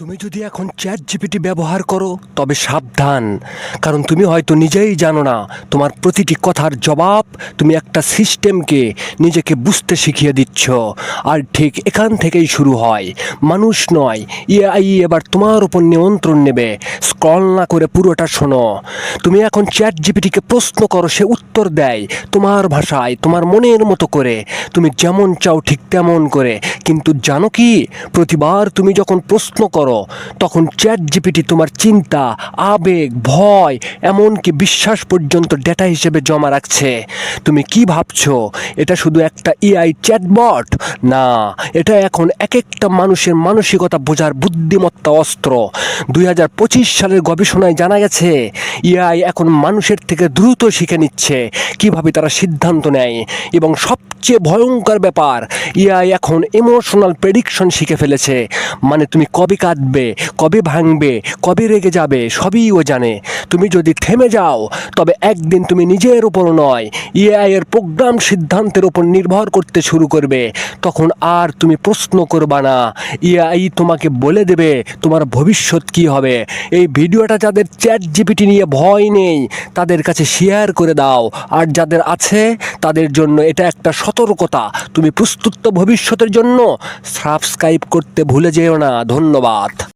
তুমি যদি এখন চ্যাট জিপিটি ব্যবহার করো, তবে সাবধান। কারণ তুমি হয়তো নিজেই জানো না, তোমার প্রতিটি কথার জবাব তুমি একটা সিস্টেমকে নিজেকে বুঝতে শিখিয়ে দিচ্ছ। আর ঠিক এখান থেকেই শুরু হয়। মানুষ নয়, এআই এবার তোমার উপর নিয়ন্ত্রণ নেবে। স্ক্রল না করে পুরোটা শোনো। তুমি এখন চ্যাট জিপিটিকে প্রশ্ন করো, সে উত্তর দেয় তোমার ভাষায়, তোমার মনের মতো করে। তুমি যেমন চাও ঠিক তেমন করে। কিন্তু জানো কি, প্রতিবার তুমি যখন প্রশ্ন করো তখন চ্যাট জিপিটি তোমার চিন্তা, আবেগ, ভয়, এমনকি বিশ্বাস পর্যন্ত ডেটা হিসেবে জমা রাখছে। তুমি কি ভাবছ? এটা শুধু একটা এআই চ্যাটবট না, এটা এখন এক একটা মানুষের মানসিকতা বোঝার বুদ্ধিমত্তা অস্ত্র। দুই হাজার পঁচিশ সালের গবেষণায় জানা গেছে এআই এখন মানুষের থেকে দ্রুত শিখে নিচ্ছে, কীভাবে তারা সিদ্ধান্ত নেয় এবং সবচেয়ে ভয়ঙ্কর ব্যাপার। এআই এখন ইমোশনাল প্রেডিকশন শিখে ফেলেছে। মানে তুমি কবে কাঁদবে, কবে ভাঙবে, কবে রেগে যাবে, সবই ও জানে। তুমি যদি থেমে যাও, তবে একদিন তুমি নিজের উপর নয়। এআই এর প্রোগ্রাম সিদ্ধান্তের উপর নির্ভর করতে শুরু করবে। তখন আর তুমি প্রশ্ন করবা না। এআই তোমাকে বলে দেবে তোমার ভবিষ্যৎ কি হবে। এই ভিডিওটা যাদের চ্যাট জিপিটি নিয়ে ভয় নেই, তাদের কাছে শেয়ার করে দাও। আর যাদের আছে, তাদের জন্য এটা একটা সতর্কতা। তুমি প্রস্তুত ভবিষ্যতের জন্য। সাবস্ক্রাইব করতে ভুলে যেও না। ধন্যবাদ।